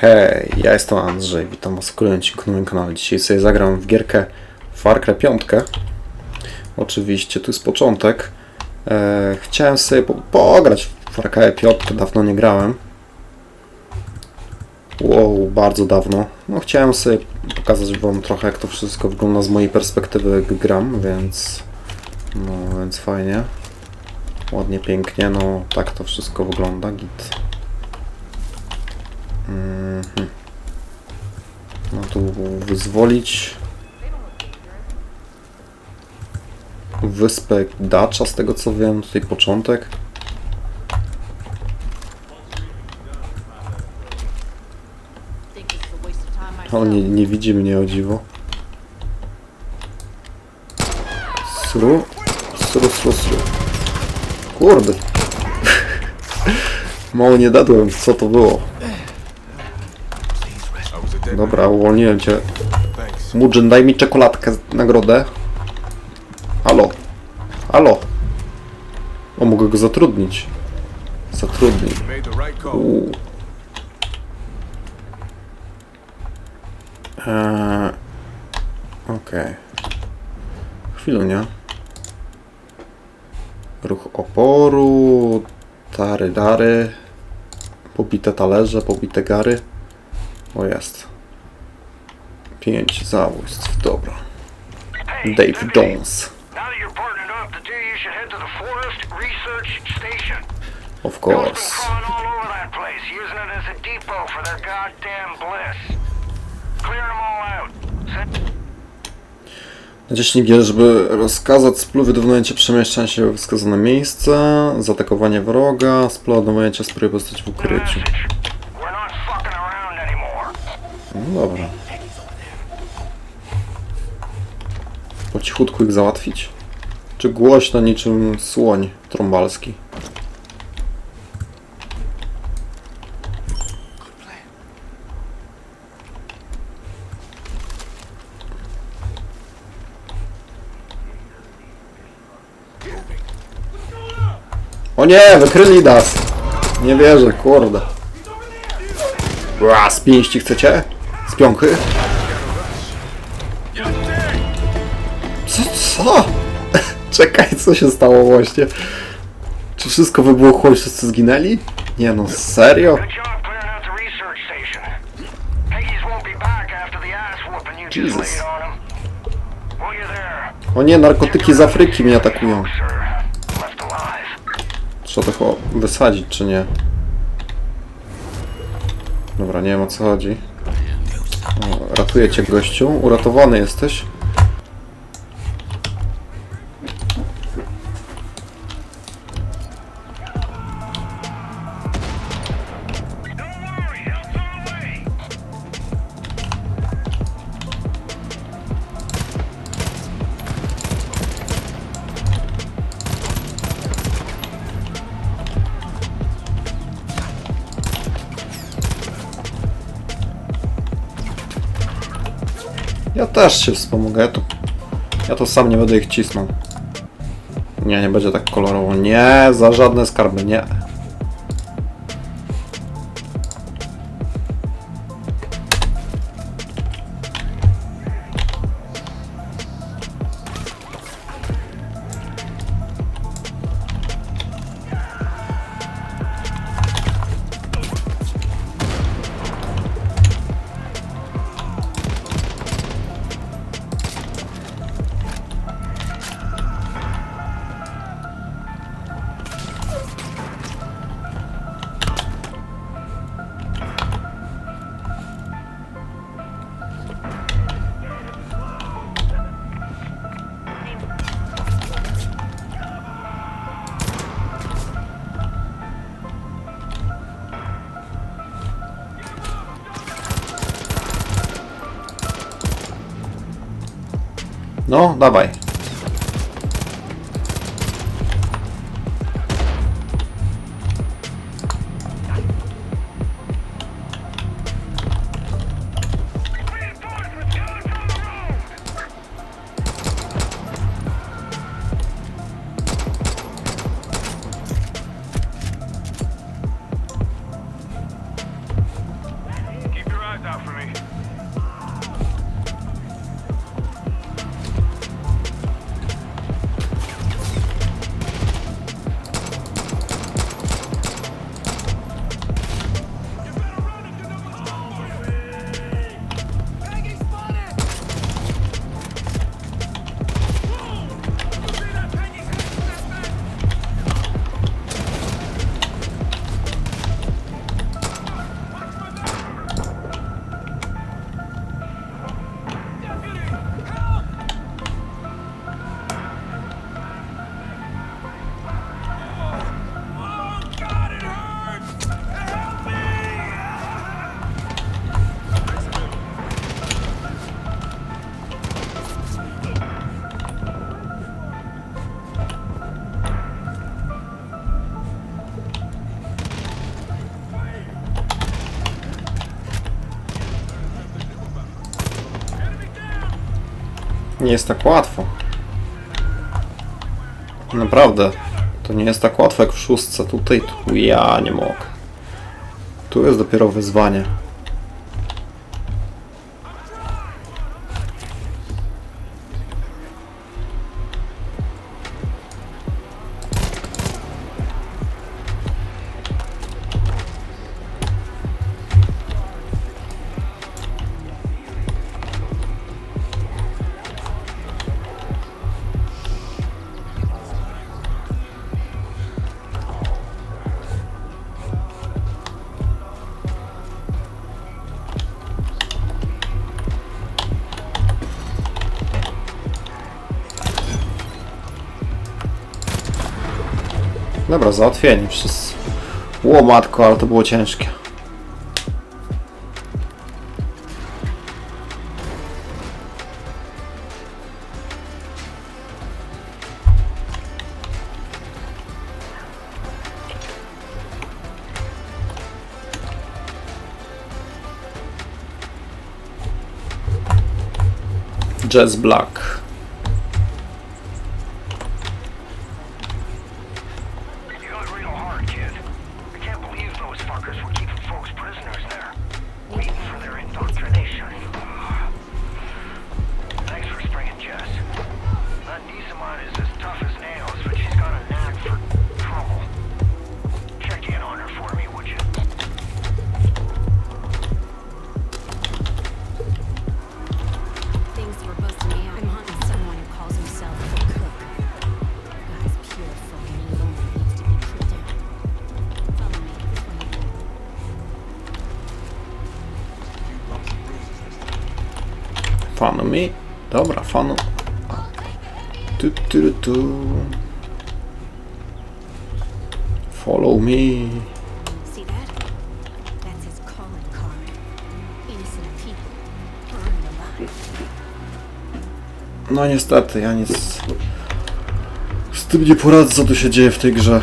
Hej, ja jestem Andrzej, witam was w kolejnym odcinku na moim kanale. Dzisiaj sobie zagram w gierkę Far Cry 5. Oczywiście, tu jest początek. E, chciałem sobie po pograć w Far Cry 5, dawno nie grałem. Wow, bardzo dawno. No chciałem sobie pokazać wam trochę jak to wszystko wygląda z mojej perspektywy jak gram, więc... No, więc fajnie. Ładnie, pięknie, no tak to wszystko wygląda, git. Mhm. No tu wyzwolić wyspę Dacza, z tego co wiem, tutaj początek. On nie, nie widzi mnie o dziwo. Sru? Sru, sru, sru. Kurde. Mało nie dadłem, co to było. Dobra, uwolniłem cię. Mudżyn, daj mi czekoladkę, nagrodę. Halo. Halo. O, mogę go zatrudnić. Zatrudnij. Uuu. Eee, Okej. Chwilunia. Ruch oporu. Tary dary. Pobite talerze, pobite gary. O jest. Pięć zabójstw, dobra. Dave Jones. Of course. G, żeby rozkazać spluwy do momencie przemieszczania się w wskazane miejsce, zaatakowanie wroga, spluwa do momencie spróbuj postać w ukryciu. No dobra. Po cichutku ich załatwić? Czy głośno niczym słoń trąbalski? O nie, wykryli nas! Nie wierzę, kurde. Ła, z pięści chcecie? Z piąchy? Co? Czekaj, co się stało właśnie? Czy wszystko wybuchło i wszyscy zginęli? Nie no, serio? Jesus. O nie, narkotyki z Afryki mnie atakują. Trzeba to chyba wysadzić, czy nie? Dobra, nie wiem o co chodzi. O, ratuję cię, gościu. Uratowany jesteś. Ja też się wspomogę. Ja to, ja to sam nie będę ich cisnął. Nie, nie będzie tak kolorowo. Nie, za żadne skarby, nie. No, dawaj. Nie jest tak łatwo. Naprawdę. To nie jest tak łatwo jak w szóstce. Tutaj, tu ja nie mogę. Tu jest dopiero wyzwanie. Dobra, załatwieni wszyscy. Łomatko, ale to było ciężkie. Jazz Black. Way. Fanu mi? Dobra, fanu. Tu, tu, tu. Follow me. No niestety, ja nic z tym nie poradzę, co tu się dzieje w tej grze.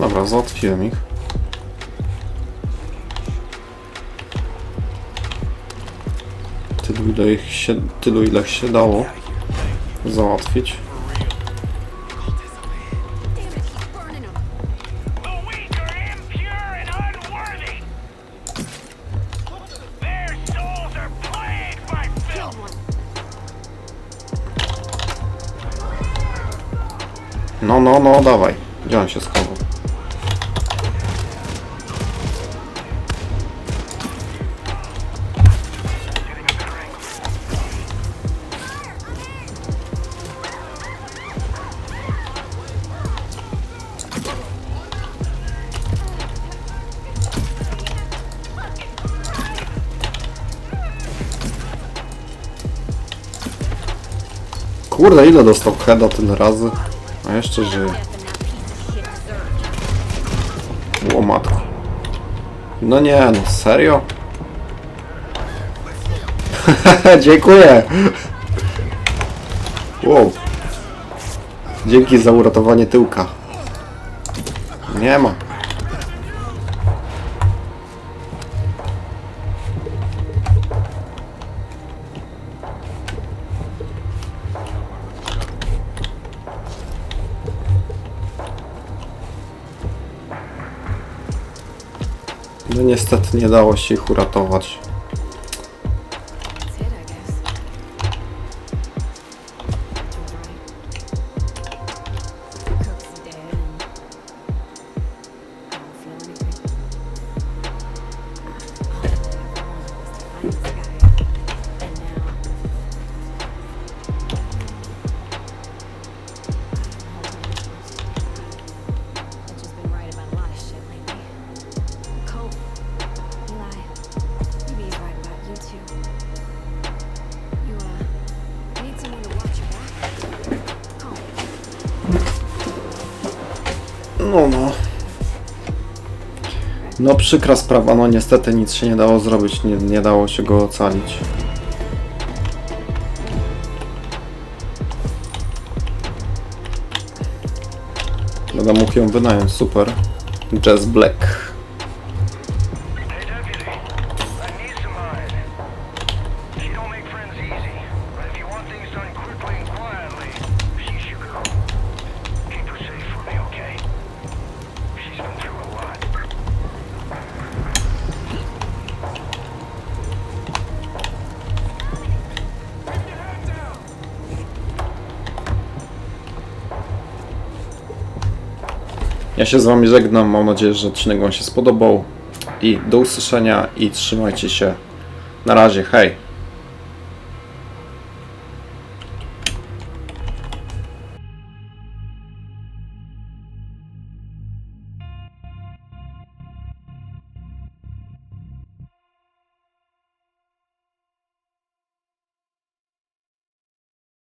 Dobra, załatwiłem ich. Tylu ile ich się, tylu ile się dało załatwić. No, no, no, dawaj. Gdzie on się schował? Kurde, ile dostał heada tyle razy? A jeszcze żyje. O matko. No nie, no serio? Dziękuję. Wow. Dzięki za uratowanie tyłka. Nie ma. No niestety nie dało się ich uratować. No przykra sprawa, no niestety nic się nie dało zrobić, nie, nie dało się go ocalić. Będę mógł ją wynająć, super. Jazz Black. Ja się z wami żegnam, mam nadzieję, że odcinek wam się spodobał. I do usłyszenia i trzymajcie się. Na razie, hej!